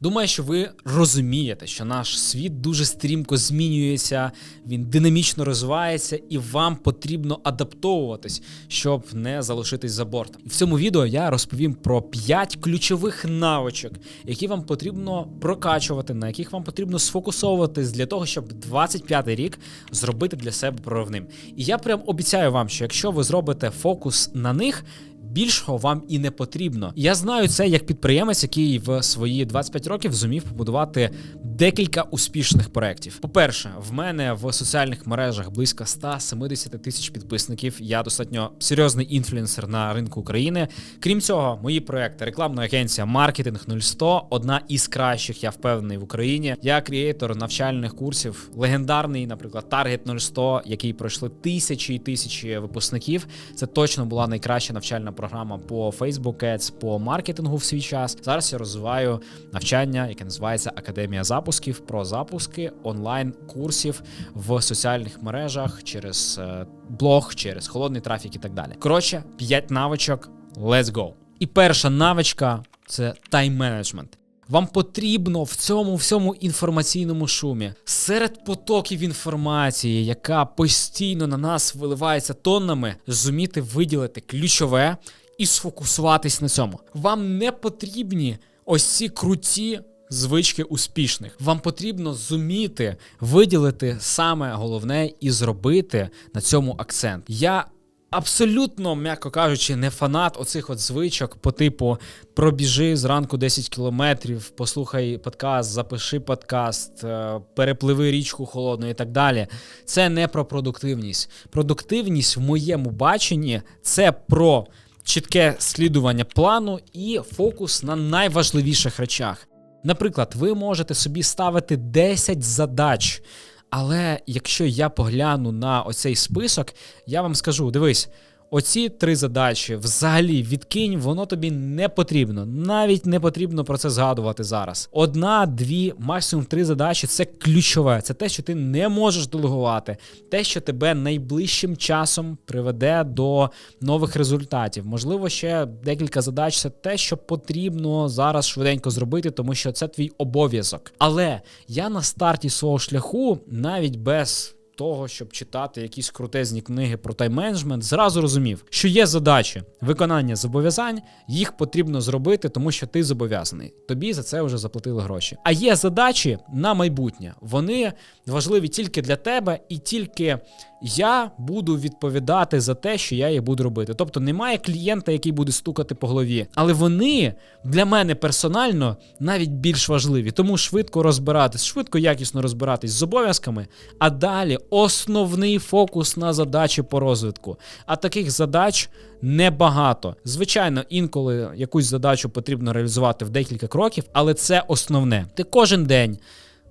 Думаю, що ви розумієте, що наш світ дуже стрімко змінюється, він динамічно розвивається, і вам потрібно адаптовуватись, щоб не залишитись за бортом. І в цьому відео я розповім про 5 ключових навичок, які вам потрібно прокачувати, на яких вам потрібно сфокусовуватись для того, щоб 25 рік зробити для себе проривним. І я прям обіцяю вам, що якщо ви зробите фокус на них. Більшого вам і не потрібно. Я знаю це як підприємець, який в свої 25 років зумів побудувати декілька успішних проєктів. По-перше, в мене в соціальних мережах близько 170 тисяч підписників. Я достатньо серйозний інфлюенсер на ринку України. Крім цього, мої проекти, рекламна агенція Маркетинг 0100, одна із кращих, я впевнений в Україні. Я креатор навчальних курсів, легендарний, наприклад, Target 0100, який пройшли тисячі і тисячі випускників. Це точно була найкраща навчальна програма по Facebook Ads, по маркетингу в свій час. Зараз я розвиваю навчання, яке називається Академія запусків про запуски онлайн курсів в соціальних мережах через е, блог, через холодний трафік і так далі. Коротше, 5 навичок. Let's go! І перша навичка це тайм-менеджмент. Вам потрібно в цьому всьому інформаційному шумі серед потоків інформації, яка постійно на нас виливається тоннами, зуміти виділити ключове і сфокусуватись на цьому. Вам не потрібні ось ці круті. Звички успішних. Вам потрібно зуміти виділити саме головне і зробити на цьому акцент. Я абсолютно, м'яко кажучи, не фанат оцих от звичок по типу пробіжи зранку 10 кілометрів, послухай подкаст, запиши подкаст, е, перепливи річку холодну і так далі. Це не про продуктивність. Продуктивність в моєму баченні це про чітке слідування плану і фокус на найважливіших речах. Наприклад, ви можете собі ставити 10 задач. Але якщо я погляну на оцей список, я вам скажу: дивись, оці три задачі взагалі відкинь, воно тобі не потрібно. Навіть не потрібно про це згадувати зараз. Одна, дві, максимум три задачі це ключове. Це те, що ти не можеш делегувати, те, що тебе найближчим часом приведе до нових результатів. Можливо, ще декілька задач це те, що потрібно зараз швиденько зробити, тому що це твій обов'язок. Але я на старті свого шляху навіть без того, щоб читати якісь крутезні книги про тайм-менеджмент, зразу розумів, що є задачі виконання зобов'язань, їх потрібно зробити, тому що ти зобов'язаний. Тобі за це вже заплатили гроші. А є задачі на майбутнє. Вони важливі тільки для тебе, і тільки я буду відповідати за те, що я їх буду робити. Тобто немає клієнта, який буде стукати по голові. Але вони для мене персонально навіть більш важливі. Тому швидко розбиратись, швидко якісно розбиратись з обов'язками. А далі основний фокус на задачі по розвитку. А таких задач небагато. Звичайно, інколи якусь задачу потрібно реалізувати в декілька кроків, але це основне. Ти кожен день.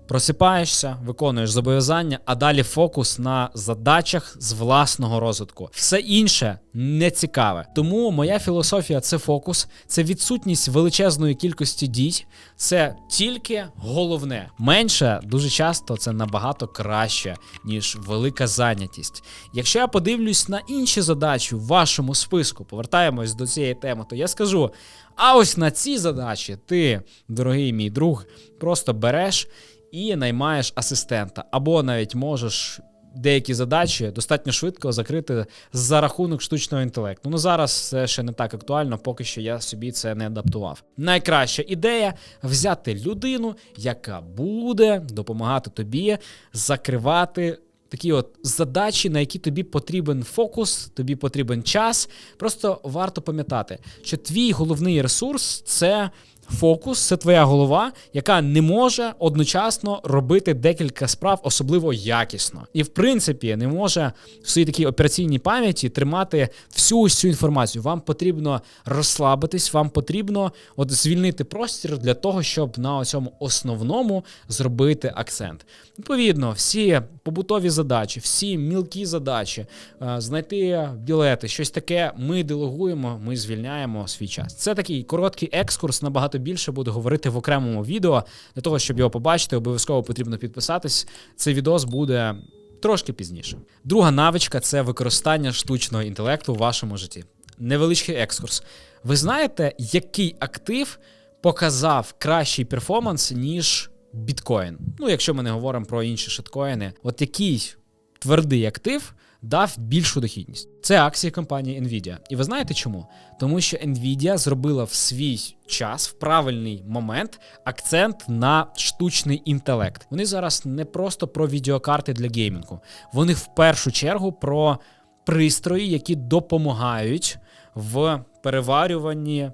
Просипаєшся, виконуєш зобов'язання, а далі фокус на задачах з власного розвитку. Все інше не цікаве. Тому моя філософія це фокус, це відсутність величезної кількості дій, це тільки головне. Менше дуже часто це набагато краще, ніж велика зайнятість. Якщо я подивлюсь на інші задачі в вашому списку, повертаємось до цієї теми, то я скажу: а ось на ці задачі ти, дорогий мій друг, просто береш і наймаєш асистента, або навіть можеш. Деякі задачі достатньо швидко закрити за рахунок штучного інтелекту. Ну зараз це ще не так актуально, поки що я собі це не адаптував. Найкраща ідея взяти людину, яка буде допомагати тобі закривати такі от задачі, на які тобі потрібен фокус, тобі потрібен час. Просто варто пам'ятати, що твій головний ресурс це. Фокус це твоя голова, яка не може одночасно робити декілька справ, особливо якісно, і в принципі не може в своїй такій операційній пам'яті тримати всю ось цю інформацію. Вам потрібно розслабитись, вам потрібно от звільнити простір для того, щоб на цьому основному зробити акцент. Відповідно, всі побутові задачі, всі мілкі задачі, е, знайти білети, щось таке. Ми делегуємо, ми звільняємо свій час. Це такий короткий екскурс набагато більше буду говорити в окремому відео. Для того, щоб його побачити, обов'язково потрібно підписатись. Цей відос буде трошки пізніше. Друга навичка це використання штучного інтелекту в вашому житті. Невеличкий екскурс. Ви знаєте, який актив показав кращий перформанс, ніж біткоін. Ну, якщо ми не говоримо про інші шиткоїни, от який твердий актив дав більшу дохідність. Це акції компанії Nvidia. І ви знаєте чому? Тому що Nvidia зробила в свій час, в правильний момент, акцент на штучний інтелект. Вони зараз не просто про відеокарти для геймінгу, вони в першу чергу про пристрої, які допомагають в переварюванні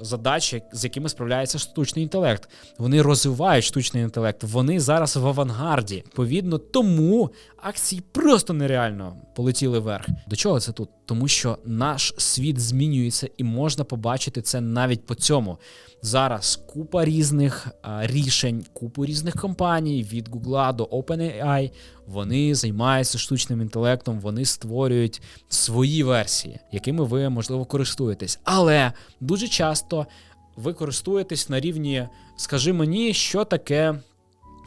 задачі, з якими справляється штучний інтелект. Вони розвивають штучний інтелект. Вони зараз в авангарді. Відповідно, тому акції просто нереально полетіли вверх. До чого це тут? Тому що наш світ змінюється, і можна побачити це навіть по цьому. Зараз купа різних а, рішень, купу різних компаній від Google до OpenAI. Вони займаються штучним інтелектом, вони створюють свої версії, якими ви можливо користуєтесь. Але дуже часто ви користуєтесь на рівні, скажи мені, що таке.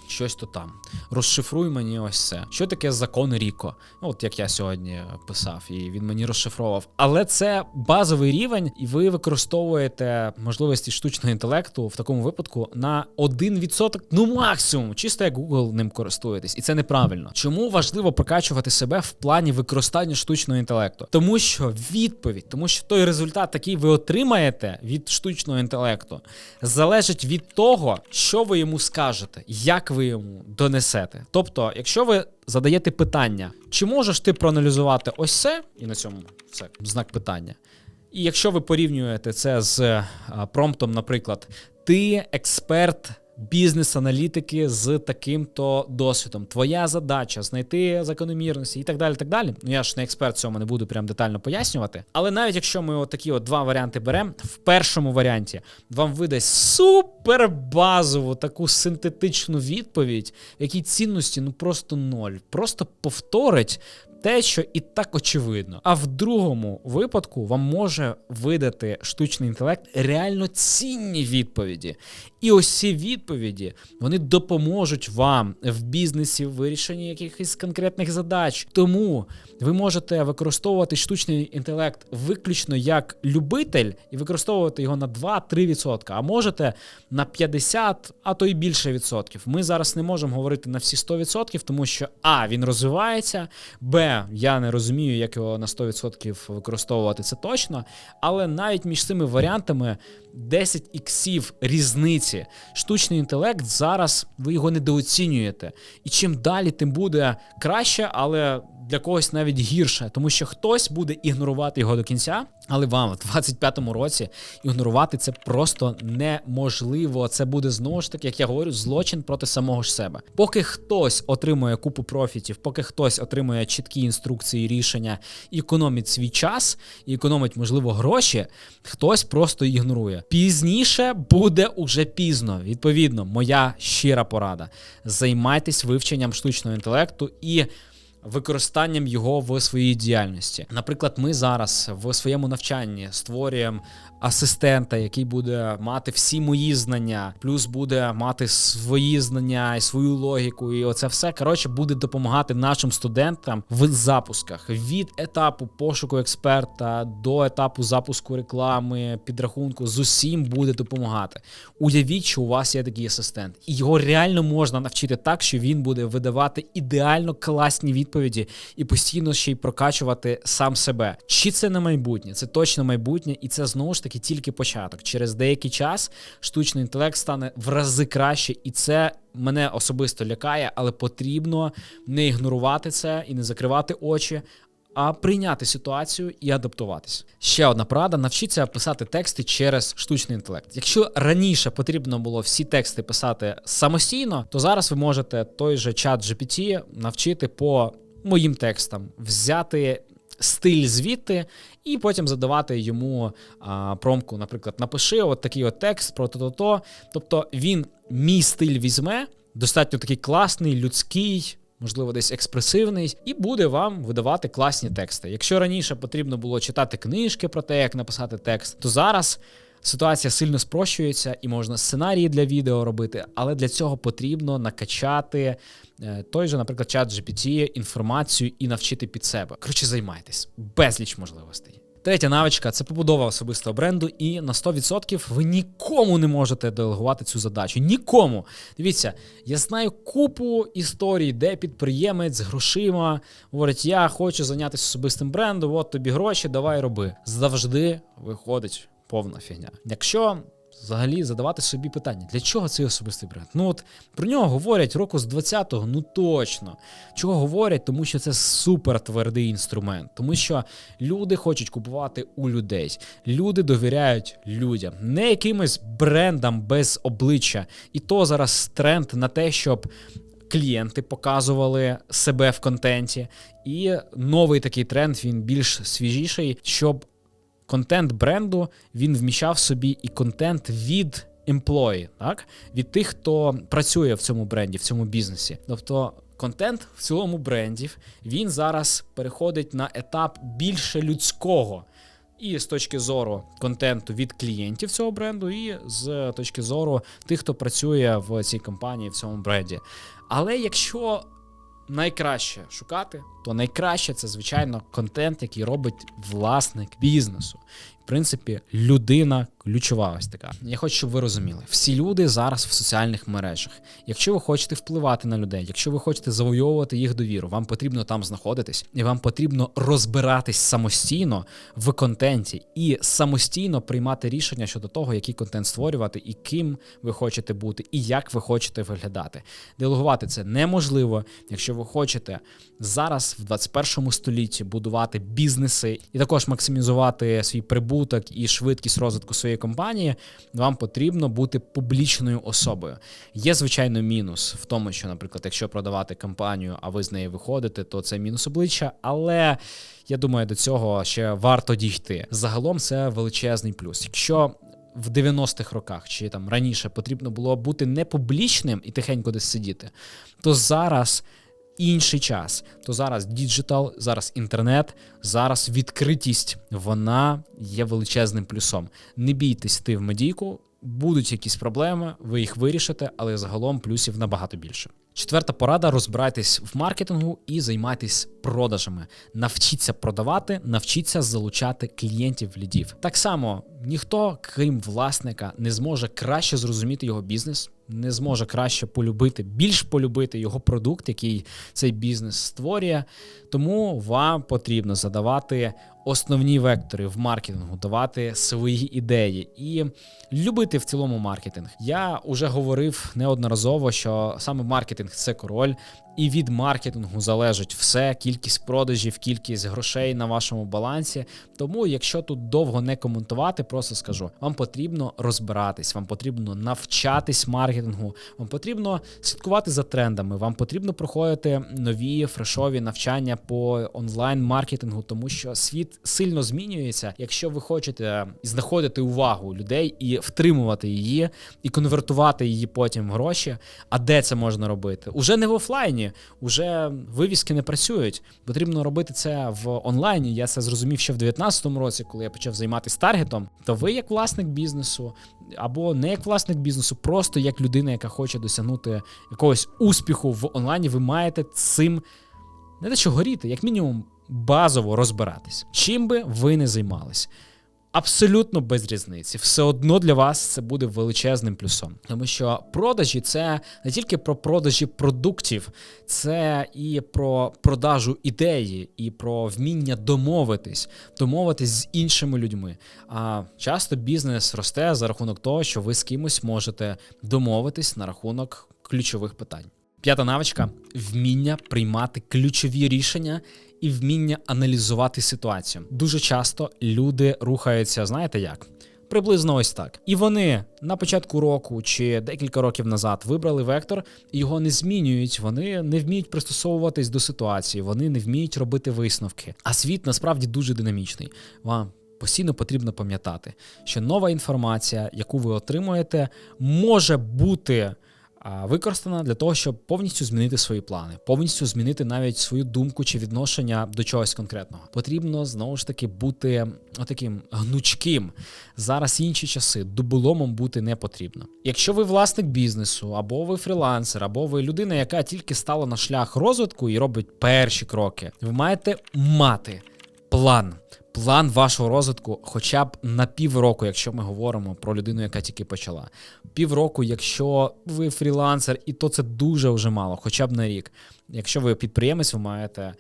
Щось то там. Розшифруй мені ось це. Що таке закон Ріко? Ну, от як я сьогодні писав, і він мені розшифровував. Але це базовий рівень, і ви використовуєте можливості штучного інтелекту в такому випадку на 1%, ну максимум, чисто як Google ним користуєтесь, і це неправильно. Чому важливо прокачувати себе в плані використання штучного інтелекту? Тому що відповідь, тому що той результат, який ви отримаєте від штучного інтелекту, залежить від того, що ви йому скажете, як ви йому донесете. Тобто, якщо ви задаєте питання, чи можеш ти проаналізувати ось це, і на цьому все знак питання. І якщо ви порівнюєте це з а, промптом, наприклад, ти експерт бізнес-аналітики з таким-то досвідом. Твоя задача знайти закономірності і так далі. так далі. Ну я ж не експерт цьому не буду прям детально пояснювати. Але навіть якщо ми отакі от два варіанти беремо, в першому варіанті вам видасть супер базову таку синтетичну відповідь, в якій цінності ну просто ноль. Просто повторить те, що і так очевидно. А в другому випадку вам може видати штучний інтелект реально цінні відповіді. І ось ці відповіді вони допоможуть вам в бізнесі в вирішенні якихось конкретних задач. Тому ви можете використовувати штучний інтелект виключно як любитель і використовувати його на 2-3%, а можете на 50, а то й більше відсотків. Ми зараз не можемо говорити на всі 100%, тому що а він розвивається, б я не розумію, як його на 100% використовувати це точно. Але навіть між цими варіантами 10 іксів різниці. Штучний інтелект зараз ви його недооцінюєте. І чим далі, тим буде краще, але для когось навіть гірше, тому що хтось буде ігнорувати його до кінця, але вам в 25-му році ігнорувати це просто неможливо. Це буде знову ж таки, як я говорю, злочин проти самого ж себе. Поки хтось отримує купу профітів, поки хтось отримує чіткі інструкції, рішення економить свій час, і економить, можливо, гроші, хтось просто ігнорує. Пізніше буде уже пізно. Відповідно, моя щира порада. Займайтесь вивченням штучного інтелекту і використанням його в своїй діяльності. Наприклад, ми зараз в своєму навчанні створюємо асистента, який буде мати всі мої знання, плюс буде мати свої знання і свою логіку. І оце все коротше буде допомагати нашим студентам в запусках від етапу пошуку експерта до етапу запуску реклами, підрахунку з усім буде допомагати. Уявіть, що у вас є такий асистент, і його реально можна навчити так, що він буде видавати ідеально класні відповіді і постійно ще й прокачувати сам себе. Чи це не майбутнє? Це точно майбутнє, і це знову ж таки тільки початок. Через деякий час штучний інтелект стане в рази краще, і це мене особисто лякає, але потрібно не ігнорувати це і не закривати очі. А прийняти ситуацію і адаптуватись. Ще одна порада: навчіться писати тексти через штучний інтелект. Якщо раніше потрібно було всі тексти писати самостійно, то зараз ви можете той же чат GPT навчити по моїм текстам, взяти стиль звідти, і потім задавати йому а, промку, наприклад, напиши от такий от текст про то-то-то. Тобто він мій стиль візьме, достатньо такий класний, людський. Можливо, десь експресивний, і буде вам видавати класні тексти. Якщо раніше потрібно було читати книжки про те, як написати текст, то зараз ситуація сильно спрощується і можна сценарії для відео робити, але для цього потрібно накачати е, той же, наприклад, чат GPT, інформацію і навчити під себе. Коротше, займайтесь безліч можливостей. Третя навичка це побудова особистого бренду, і на 100% ви нікому не можете делегувати цю задачу. Нікому. Дивіться, я знаю купу історій, де підприємець грошима говорить: я хочу зайнятися особистим брендом, от тобі гроші, давай роби. Завжди виходить повна фігня. Якщо взагалі задавати собі питання, для чого цей особистий бренд? Ну от про нього говорять року з 20-го, ну точно. Чого говорять? Тому що це супер твердий інструмент, тому що люди хочуть купувати у людей. Люди довіряють людям, не якимось брендам без обличчя. І то зараз тренд на те, щоб. Клієнти показували себе в контенті, і новий такий тренд він більш свіжіший, щоб контент бренду він вміщав собі і контент від емплої, так від тих, хто працює в цьому бренді, в цьому бізнесі. Тобто контент в цілому бренді він зараз переходить на етап більше людського. І з точки зору контенту від клієнтів цього бренду, і з точки зору тих, хто працює в цій компанії в цьому бренді. Але якщо найкраще шукати, то найкраще це, звичайно, контент, який робить власник бізнесу. Принципі, людина ключова ось така. Я хочу, щоб ви розуміли, всі люди зараз в соціальних мережах. Якщо ви хочете впливати на людей, якщо ви хочете завойовувати їх довіру, вам потрібно там знаходитись, і вам потрібно розбиратись самостійно в контенті і самостійно приймати рішення щодо того, який контент створювати, і ким ви хочете бути, і як ви хочете виглядати. Делегувати це неможливо, якщо ви хочете зараз в 21 столітті будувати бізнеси і також максимізувати свій прибуток і швидкість розвитку своєї компанії, вам потрібно бути публічною особою. Є звичайно мінус в тому, що, наприклад, якщо продавати компанію, а ви з неї виходите, то це мінус обличчя, але. Я думаю, до цього ще варто дійти. Загалом це величезний плюс. Якщо в 90-х роках чи там раніше потрібно було бути не публічним і тихенько десь сидіти, то зараз інший час. То зараз діджитал, зараз інтернет, зараз відкритість вона є величезним плюсом. Не бійтесь йти в медійку, будуть якісь проблеми, ви їх вирішите, але загалом плюсів набагато більше. Четверта порада: розбирайтесь в маркетингу і займайтесь продажами. Навчіться продавати, навчіться залучати клієнтів лідів. Так само ніхто, крім власника, не зможе краще зрозуміти його бізнес, не зможе краще полюбити, більш полюбити його продукт, який цей бізнес створює. Тому вам потрібно задавати основні вектори в маркетингу, давати свої ідеї і любити в цілому маркетинг. Я вже говорив неодноразово, що саме маркетинг це король, і від маркетингу залежить все, кількість продажів, кількість грошей на вашому балансі. Тому, якщо тут довго не коментувати, просто скажу: вам потрібно розбиратись, вам потрібно навчатись маркетингу, вам потрібно слідкувати за трендами, вам потрібно проходити нові фрешові навчання по онлайн-маркетингу, тому що світ сильно змінюється. Якщо ви хочете знаходити увагу людей і втримувати її, і конвертувати її потім в гроші. А де це можна робити? Уже не в офлайні, уже вивіски не працюють. Потрібно робити це в онлайні. Я це зрозумів ще в 2019 році, коли я почав займатися таргетом. То ви, як власник бізнесу, або не як власник бізнесу, просто як людина, яка хоче досягнути якогось успіху в онлайні, ви маєте цим не те, що горіти, як мінімум, базово розбиратись. Чим би ви не займались. Абсолютно без різниці, все одно для вас це буде величезним плюсом, тому що продажі це не тільки про продажі продуктів, це і про продажу ідеї, і про вміння домовитись, домовитись з іншими людьми. А часто бізнес росте за рахунок того, що ви з кимось можете домовитись на рахунок ключових питань. П'ята навичка вміння приймати ключові рішення і вміння аналізувати ситуацію. Дуже часто люди рухаються, знаєте як? Приблизно ось так. І вони на початку року чи декілька років назад вибрали вектор, і його не змінюють. Вони не вміють пристосовуватись до ситуації, вони не вміють робити висновки. А світ насправді дуже динамічний. Вам постійно потрібно пам'ятати, що нова інформація, яку ви отримуєте, може бути використана для того, щоб повністю змінити свої плани, повністю змінити навіть свою думку чи відношення до чогось конкретного. Потрібно знову ж таки бути таким гнучким. Зараз інші часи дуболомом бути не потрібно. Якщо ви власник бізнесу, або ви фрілансер, або ви людина, яка тільки стала на шлях розвитку і робить перші кроки, ви маєте мати план план вашого розвитку хоча б на півроку, якщо ми говоримо про людину, яка тільки почала. Півроку, якщо ви фрілансер, і то це дуже вже мало, хоча б на рік. Якщо ви підприємець, ви маєте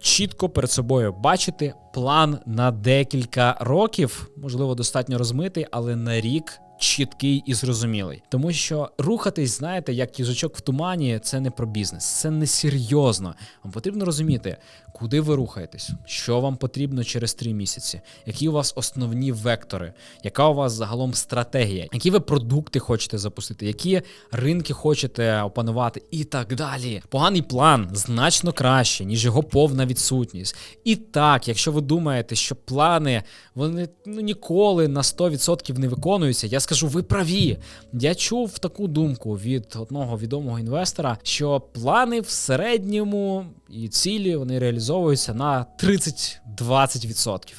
чітко перед собою бачити план на декілька років, можливо, достатньо розмитий, але на рік. Чіткий і зрозумілий, тому що рухатись, знаєте, як їжачок в тумані, це не про бізнес, це не серйозно. Вам потрібно розуміти, куди ви рухаєтесь, що вам потрібно через три місяці, які у вас основні вектори, яка у вас загалом стратегія, які ви продукти хочете запустити, які ринки хочете опанувати, і так далі. Поганий план значно краще, ніж його повна відсутність. І так, якщо ви думаєте, що плани вони ну ніколи на 100% не виконуються, я скажу, ви праві. Я чув таку думку від одного відомого інвестора, що плани в середньому і цілі вони реалізовуються на 30-20%.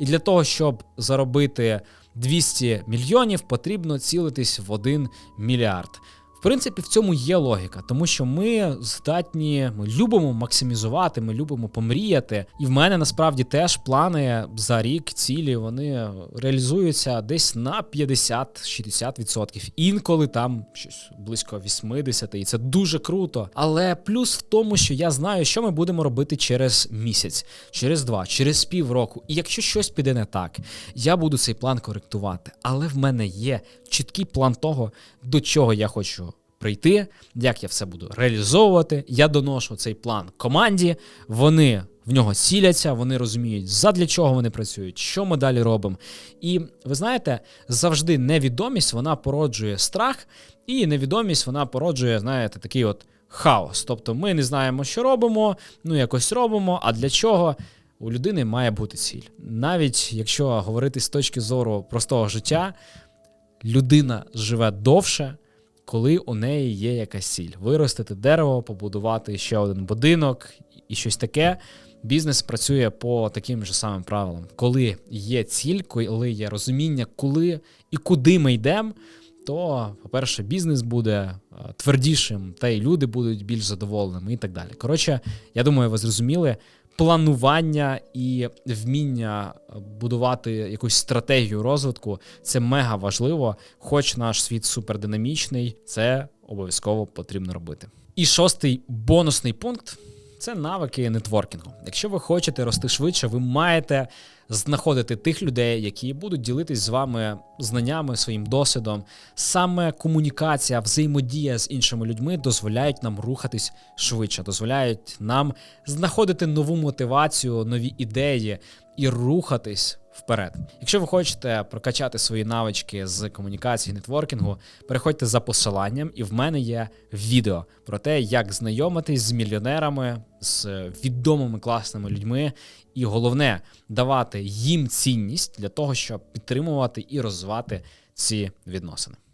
І для того, щоб заробити 200 мільйонів, потрібно цілитись в 1 мільярд. В принципі, в цьому є логіка, тому що ми здатні, ми любимо максимізувати, ми любимо помріяти. І в мене насправді теж плани за рік, цілі вони реалізуються десь на 50-60%. Інколи там щось близько 80%, і це дуже круто. Але плюс в тому, що я знаю, що ми будемо робити через місяць, через два, через півроку. І якщо щось піде не так, я буду цей план коректувати. Але в мене є чіткий план того, до чого я хочу прийти, як я все буду реалізовувати. Я доношу цей план команді. Вони в нього ціляться, вони розуміють, задля чого вони працюють, що ми далі робимо. І ви знаєте, завжди невідомість вона породжує страх, і невідомість вона породжує, знаєте, такий от хаос. Тобто ми не знаємо, що робимо, ну якось робимо. А для чого? У людини має бути ціль. Навіть якщо говорити з точки зору простого життя, людина живе довше, коли у неї є якась ціль. Виростити дерево, побудувати ще один будинок і щось таке. Бізнес працює по таким же самим правилам. Коли є ціль, коли є розуміння, коли і куди ми йдемо, то, по-перше, бізнес буде е, твердішим, та й люди будуть більш задоволеними і так далі. Коротше, я думаю, ви зрозуміли. Планування і вміння будувати якусь стратегію розвитку це мега важливо. Хоч наш світ супердинамічний, це обов'язково потрібно робити. І шостий бонусний пункт це навики нетворкінгу. Якщо ви хочете рости швидше, ви маєте знаходити тих людей, які будуть ділитись з вами знаннями, своїм досвідом. Саме комунікація, взаємодія з іншими людьми дозволяють нам рухатись швидше, дозволяють нам знаходити нову мотивацію, нові ідеї і рухатись вперед. Якщо ви хочете прокачати свої навички з комунікації нетворкінгу, переходьте за посиланням, і в мене є відео про те, як знайомитись з мільйонерами, з відомими класними людьми, і головне давати їм цінність для того, щоб підтримувати і розвивати ці відносини.